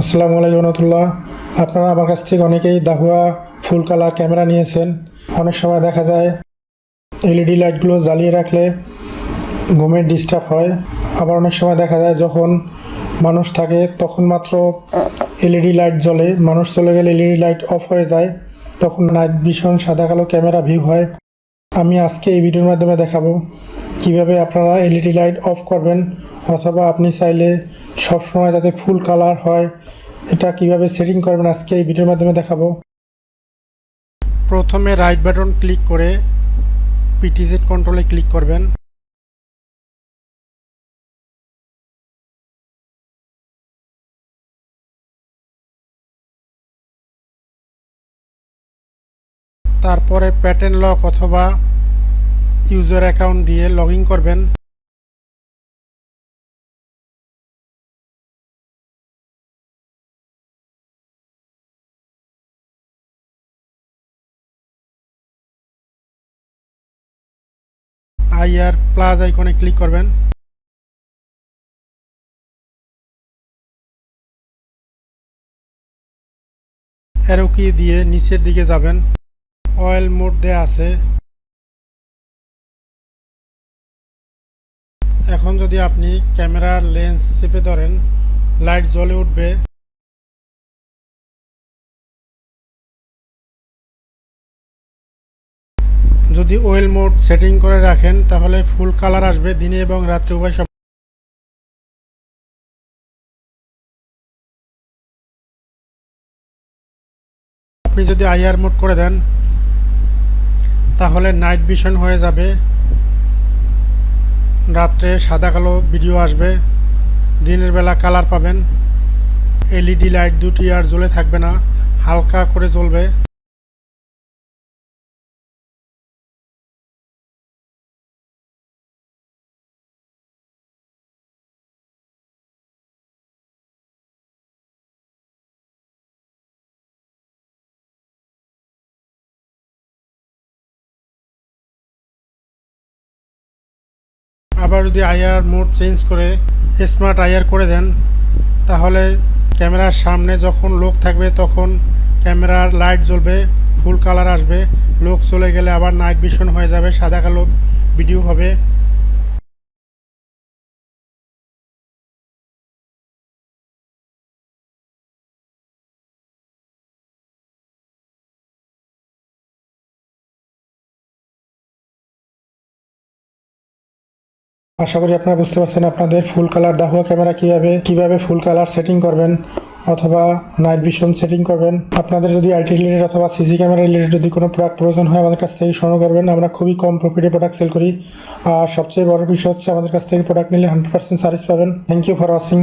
আসসালামু আলাইকুম রহমতুল্লাহ। আপনারা আমার কাছ থেকে অনেকেই দাহুয়া ফুল কালার ক্যামেরা নিয়েছেন। অনেক সময় দেখা যায় এলইডি লাইটগুলো জ্বালিয়ে রাখলে ঘুমের ডিস্টার্ব হয়। আবার অনেক সময় দেখা যায় যখন মানুষ থাকে, তখন মাত্র এলইডি লাইট জ্বলে। মানুষ চলে গেলে এলইডি লাইট অফ হয়ে যায়। তখন নাইট ভীষণ সাদা কালো ক্যামেরা ভিউ হয়। আমি আজকে এই ভিডিওর মাধ্যমে দেখাবো কীভাবে আপনারা এলইডি লাইট অফ করবেন। অথবা আপনি চাইলে সবসময় যাতে ফুল কালার হয় এটা কীভাবে সেটিং করবেন আজকে এই ভিডিওর মাধ্যমে দেখাবো। প্রথমে রাইট বাটন ক্লিক করে পিটিজেড কন্ট্রোলে ক্লিক করবেন। তারপরে প্যাটার্ন লক অথবা ইউজার অ্যাকাউন্ট দিয়ে লগ করবেন। আইআর প্লাস আইকনে ক্লিক করবেন। অ্যারো কি দিয়ে নিচের দিকে যাবেন। অয়েল মোড দেয়া আছে। এখন যদি আপনি ক্যামেরার লেন্স চেপে ধরেন, লাইট জ্বলে উঠবে। যদি ওয়েল মোড সেটিং করে রাখেন, তাহলে ফুল কালার আসবে দিনে এবং রাত্রে উভয় সময় আপনি যদি আইআর মোড করে দেন, তাহলে নাইট ভিশন হয়ে যাবে। রাত্রে সাদা কালো ভিডিও আসবে। দিনের বেলা কালার পাবেন। এলইডি লাইট দুটি আর জ্বলে থাকবে না। হালকা করে জ্বলবে। আবার যদি আইআর মোড চেঞ্জ করে স্মার্ট আইআর করে দেন, তাহলে ক্যামেরার সামনে যখন লোক থাকবে তখন ক্যামেরার লাইট জ্বলবে ফুল কালার আসবে। লোক চলে গেলে আবার নাইট ভিশন হয়ে যাবে, সাদা কালো ভিডিও হবে। আশা করি আপনারা বুঝতে পারছেন আপনাদের ফুল কালার দাহুয়া ক্যামেরা কীভাবে কীভাবে ফুল কালার সেটিং করবেন, অথবা নাইট ভিশন সেটিং করবেন। আপনাদের যদি আইটি রিলেটেড অথবা সিসি ক্যামেরা রিলেটেড যদি কোনো প্রোডাক্ট প্রয়োজন হয় আমাদের কাছ থেকে সংগ্রহ করবেন। আমরা খুবই কম প্রফিটে প্রোডাক্ট সেল করি। আর সবচেয়ে বড় বিষয় হচ্ছে আমাদের কাছ থেকে প্রোডাক্ট নিলে হান্ড্রেড পার্সেন্ট সার্ভিস পাবেন। Thank you for watching